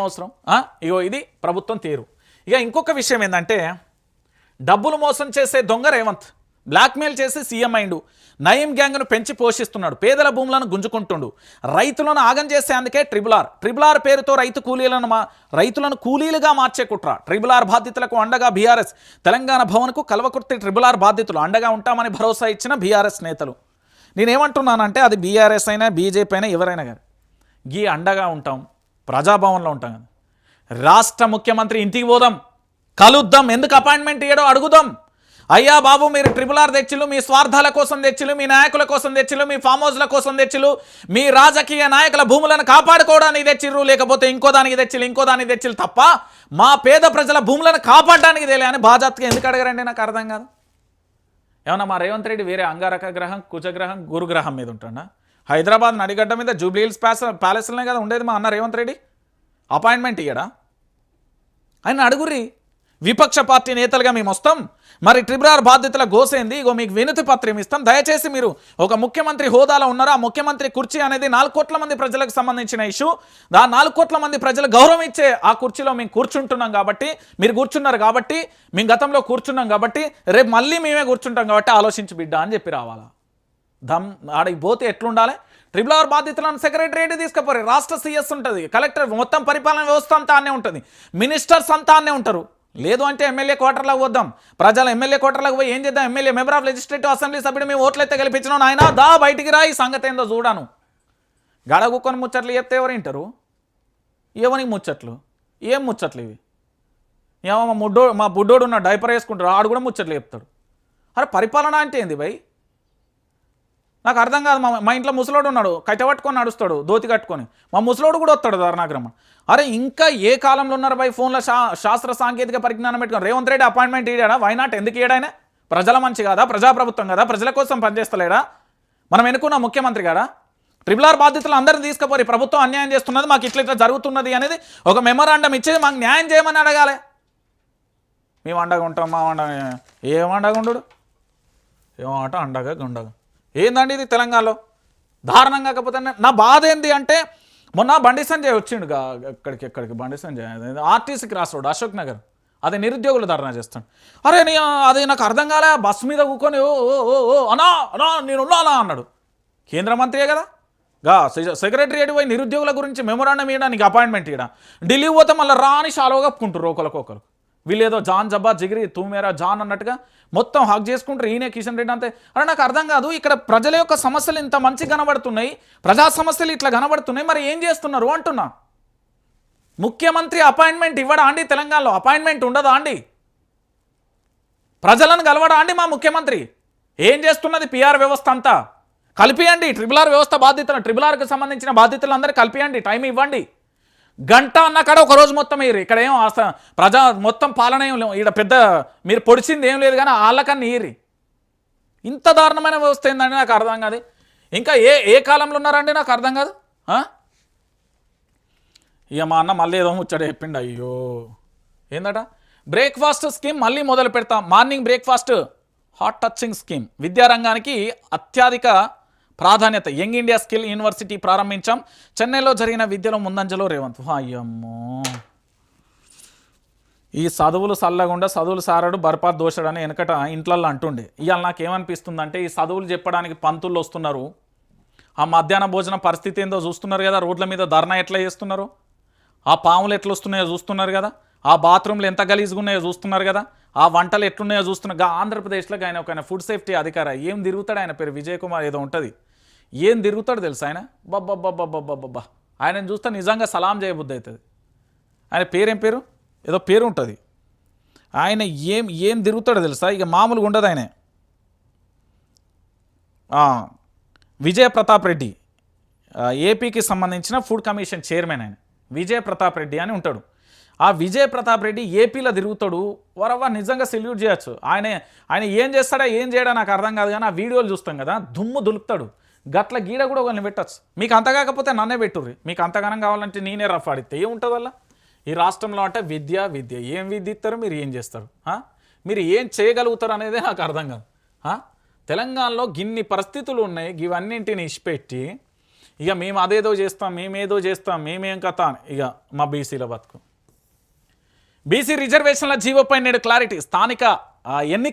అవసరం? ఇగో ఇది ప్రభుత్వం తీరు. ఇక ఇంకొక విషయం ఏంటంటే డబ్బులు మోసం చేసే దొంగ రేవంత్. బ్లాక్మెయిల్ చేసి సీఎం అయిండు. నయీం గ్యాంగ్ను పెంచి పోషిస్తున్నాడు. పేదల భూములను గుంజుకుంటుండు. రైతులను ఆగం చేసేందుకే ట్రిబుల్ ఆర్. ట్రిబుల్ ఆర్ పేరుతో రైతు కూలీలను మా రైతులను కూలీలుగా మార్చే కుట్ర. ట్రిబుల్ ఆర్ బాధితులకు అండగా బీఆర్ఎస్. తెలంగాణ భవన్కు కల్వకుర్తి ట్రిబుల్ ఆర్ బాధితులు. అండగా ఉంటామని భరోసా ఇచ్చిన బీఆర్ఎస్ నేతలు. నేనేమంటున్నానంటే అది బీఆర్ఎస్ అయినా బీజేపీ అయినా ఎవరైనా కానీ గీ అండగా ఉంటాం. ప్రజాభవన్లో ఉంటాం కదా. రాష్ట్ర ముఖ్యమంత్రి ఇంటికి పోదాం. కలుద్దాం. ఎందుకు అపాయింట్మెంట్ ఇయ్యడో అడుగుదాం. అయ్యా బాబు మీరు ట్రిపుల్ ఆర్ తెచ్చులు మీ స్వార్థాల కోసం తెచ్చిలు మీ నాయకుల కోసం తెచ్చులు మీ ఫామ్ హౌస్ల కోసం తెచ్చిలు మీ రాజకీయ నాయకుల భూములను కాపాడుకోవడానికి తెచ్చిర్రు లేకపోతే ఇంకో దానికి తెచ్చిలు ఇంకో దానికి తెచ్చిలు తప్ప మా పేద ప్రజల భూములను కాపాడడానికి తెలియ అని బాజాత్గా ఎందుకు అడగరండి? నాకు అర్థం కాదు. ఏమన్నా మా రేవంత్ రెడ్డి వేరే అంగారక గ్రహం కుజగ్రహం గురుగ్రహం మీద ఉంటాడా? హైదరాబాద్ నడిగడ్డ మీద జూబ్లీహిల్స్ ప్యాస్ ప్యాలెస్లోనే కదా ఉండేది మా అన్న రేవంత్ రెడ్డి? అపాయింట్మెంట్ ఇయ్యడా? ఆయన అడుగుర్రి విపక్ష పార్టీ నేతలుగా మేము వస్తాం. మరి ట్రిబ్రార్ బాధ్యతల గోసేంది? ఇగో మీకు వినతి పత్రం ఇస్తాం. దయచేసి మీరు ఒక ముఖ్యమంత్రి హోదాలో ఉన్నారా? ఆ ముఖ్యమంత్రి కుర్చీ అనేది నాలుగు కోట్ల మంది ప్రజలకు సంబంధించిన ఇష్యూ. దా నాలుగు కోట్ల మంది ప్రజలు గౌరవం ఇచ్చే ఆ కుర్చీలో మేము కూర్చుంటున్నాం కాబట్టి మీరు కూర్చున్నారు కాబట్టి మేము గతంలో కూర్చున్నాం కాబట్టి రేపు మళ్ళీ మేమే కూర్చుంటాం కాబట్టి ఆలోచించి బిడ్డ అని చెప్పి రావాలా? దమ్ ఆడికి పోతే ఎట్లుండాలి? ట్రిపుల్ ఆర్ బాధ్యతలను సెక్రటరేట్ తీసుకుపోయి రాష్ట్ర సీఎస్ ఉంటుంది. కలెక్టర్ మొత్తం పరిపాలన వ్యవస్థ అంతా అనే ఉంటుంది. మినిస్టర్స్ అంతా అనే ఉంటారు. లేదు అంటే ఎమ్మెల్యే క్వార్టర్లకు వద్దాం ప్రజల ఎమ్మెల్యే క్వార్టర్లకు పోయి ఏం చేద్దాం? MLA member of legislative assembly సభ్యుడు మేము ఓట్లయితే గెలిపించినాం ఆయన దా బయటికి రా ఈ సంగతి ఏందో చూడాను. గడగుక్కొని ముచ్చట్లు చెప్తే ఎవరు వింటారు? ఏమనికి ముచ్చట్లు? ఏం ముచ్చట్లు ఇవి? ఏమో మా ముడ్డో మా బుడ్డోడు ఉన్న డైపర్ వేసుకుంటారు ఆడు కూడా ముచ్చట్లు చెప్తాడు. అరే పరిపాలన అంటే ఏంది భయ్? నాకు అర్థం కాదు మా మా ఇంట్లో ముసలోడు ఉన్నాడు కట్టబట్టుకొని నడుస్తాడు దోతి కట్టుకొని. మా ముసలోడు కూడా వస్తాడు ధర్నాగ్రమం అరే ఇంకా ఏ కాలంలో ఉన్నారు బై ఫోన్లో శా శాస్త్ర సాంకేతిక పరిజ్ఞానం పెట్టుకుని? రేవంత్ రెడ్డి అపాయింట్మెంట్ ఇయ్యాడా? వైనాట్ ఎందుకు ఇయ్యాడాయన ప్రజల మంచి కాదా? ప్రజాప్రభుత్వం కదా? ప్రజల కోసం పనిచేస్తలేడా? మనం ఎన్నుకున్న ముఖ్యమంత్రి కాదా ట్రిపుల్ ఆర్ బాధ్యతలు అందరిని తీసుకుపోయి ప్రభుత్వం అన్యాయం చేస్తున్నది మాకు ఇట్లా ఇట్లా జరుగుతున్నది అనేది ఒక మెమరాండం ఇచ్చేది మాకు న్యాయం చేయమని అడగాలి. మేము అండగా ఉంటాం మా అండగా ఏం అండగా ఉండడు? ఏమాట అండగా గుండగా. ఏందండి ఇది తెలంగాణలో? దారుణం కాకపోతే నా బాధ ఏంది అంటే మొన్న బండి సంజయ్ వచ్చిండు ఎక్కడికి ఎక్కడికి బండి సంజయ్? ఆర్టీసీకి క్రాస్ రోడ్ అశోక్ నగర్. అది నిరుద్యోగులు ధర్నా చేస్తాడు. అరే నీ అది నాకు అర్థం కాలే బస్సు మీద కూకొని ఓ ఓ ఓ అనా అనా నేను ఉన్నానా అన్నాడు. కేంద్ర మంత్రియే కదా? గా సెక్రటరియట్ పోయి నిరుద్యోగుల గురించి మెమోరాండం ఇవ్వడానికి అపాయింట్మెంట్ ఇవ్వడం ఢిల్లీ పోతే మళ్ళీ రాని షాలో కప్పుకుంటారు ఒకరికొకరు వీళ్ళేదో జాన్ జబ్బా జిగిరి తూమేరా జాన్ అన్నట్టుగా మొత్తం హక్ చేసుకుంటారు. ఈయనే కిషన్ రెడ్డి అంతే. అరే నాకు అర్థం కాదు ఇక్కడ ప్రజల యొక్క సమస్యలు ఇంత మంచి కనబడుతున్నాయి ప్రజా సమస్యలు ఇట్లా కనబడుతున్నాయి మరి ఏం చేస్తున్నారు అంటున్నా. ముఖ్యమంత్రి అపాయింట్మెంట్ ఇవ్వడా అండి తెలంగాణలో? అపాయింట్మెంట్ ఉండదా అండి? ప్రజలను కలవడా అండి మా ముఖ్యమంత్రి? ఏం చేస్తున్నది పిఆర్ వ్యవస్థ అంతా? కలిపియండి ట్రిబుల్ ఆర్ వ్యవస్థ బాధ్యతలు ట్రిబుల్ ఆర్కి సంబంధించిన బాధ్యతలు అందరూ కలిపియండి టైం ఇవ్వండి. గంట అన్న కాడ ఒక రోజు మొత్తం ఇయ్యరు ఇక్కడ ఏం ఆస్త ప్రజా మొత్తం పాలన ఏం లేవు. ఇక్కడ పెద్ద మీరు పొడిచింది ఏం లేదు కానీ వాళ్ళకన్నా ఈరి ఇంత దారుణమైన వ్యవస్థ ఏందండి నాకు అర్థం కాదు. ఇంకా ఏ ఏ కాలంలో ఉన్నారండి నాకు అర్థం కాదు? ఇక మా అన్న మళ్ళీ ఏదో ముచ్చట చెప్పిండు అయ్యో. ఏందట? బ్రేక్ఫాస్ట్ స్కీమ్ మళ్ళీ మొదలు పెడతాం. Morning breakfast. Hot touching scheme. విద్యారంగానికి అత్యధిక ప్రాధాన్యత యంగ్ ఇండియా స్కిల్ యూనివర్సిటీ ప్రారంభించాం. చెన్నైలో జరిగిన విద్యలో ముందంజలో రేవంత్. అయ్యమ్మో ఈ చదువులు చల్లగుండా చదువులు సారడు బర్పాత్ దోషడు అని వెనకట ఇంట్లల్లో అంటుండే. ఇవాళ నాకేమనిపిస్తుందంటే ఈ చదువులు చెప్పడానికి పంతులు వస్తున్నారు. ఆ మధ్యాహ్న భోజన పరిస్థితి ఏందో చూస్తున్నారు కదా రోడ్ల మీద ధర్నా ఎట్లా చేస్తున్నారు? ఆ పాములు ఎట్లా వస్తున్నాయో చూస్తున్నారు కదా? ఆ బాత్రూమ్లు ఎంత గలీజ్గా ఉన్నాయో చూస్తున్నారు కదా? ఆ వంటలు ఎట్లున్నాయో చూస్తున్నారు ఆంధ్రప్రదేశ్లో ఆయన ఒక ఆయన ఫుడ్ సేఫ్టీ అధికారి. ఏం తిరుగుతాడు ఆయన పేరు? విజయ్ కుమార్ ఏదో ఉంటుంది. ఏం తిరుగుతాడు తెలుసు ఆయన? బబ్బబ్బబ్బబ్బబ్బబ్బా ఆయనను చూస్తే నిజంగా సలాం చేయబుద్ధి అవుతుంది. ఆయన పేరేం పేరు? ఏదో పేరు ఉంటుంది. ఆయన ఏం ఏం తిరుగుతాడో తెలుసా? ఇక మామూలుగా ఉండదు ఆయన. విజయ ప్రతాప్ రెడ్డి. ఏపీకి సంబంధించిన ఫుడ్ కమిషన్ చైర్మన్ ఆయన. విజయ ప్రతాప్ రెడ్డి అని ఉంటాడు. ఆ విజయ ప్రతాప్ రెడ్డి ఏపీలో తిరుగుతాడు. వరవ్వ నిజంగా సెల్యూట్ చేయొచ్చు. ఆయన ఆయన ఏం చేస్తాడా ఏం చేయడా నాకు అర్థం కాదు కానీ ఆ వీడియోలు చూస్తాం కదా దుమ్ము దులుపుతాడు. గట్ల గీడ కూడా ఒకరిని పెట్టచ్చు. మీకు అంత కాకపోతే నన్నే పెట్టుర్రి. మీకు అంతగానం కావాలంటే నేనే రఫ్ ఆడితే ఏముంటుంది వల్ల ఈ రాష్ట్రంలో అంటే విద్య విద్య. ఏం విద్య ఇస్తారు మీరు ఏం చేస్తారు? మీరు ఏం చేయగలుగుతారు అనేది నాకు అర్థం కాదు. ఆ? తెలంగాణలో గిన్ని పరిస్థితులు ఉన్నాయి. ఇవన్నింటిని ఇచ్చిపెట్టి ఇక మేము అదేదో చేస్తాం మేమేదో చేస్తాం మేమేం కథ ఇక మా బీసీల బతుకు. బీసీ రిజర్వేషన్ల జీవోపై నేడు క్లారిటీ. స్థానిక ఎన్నిక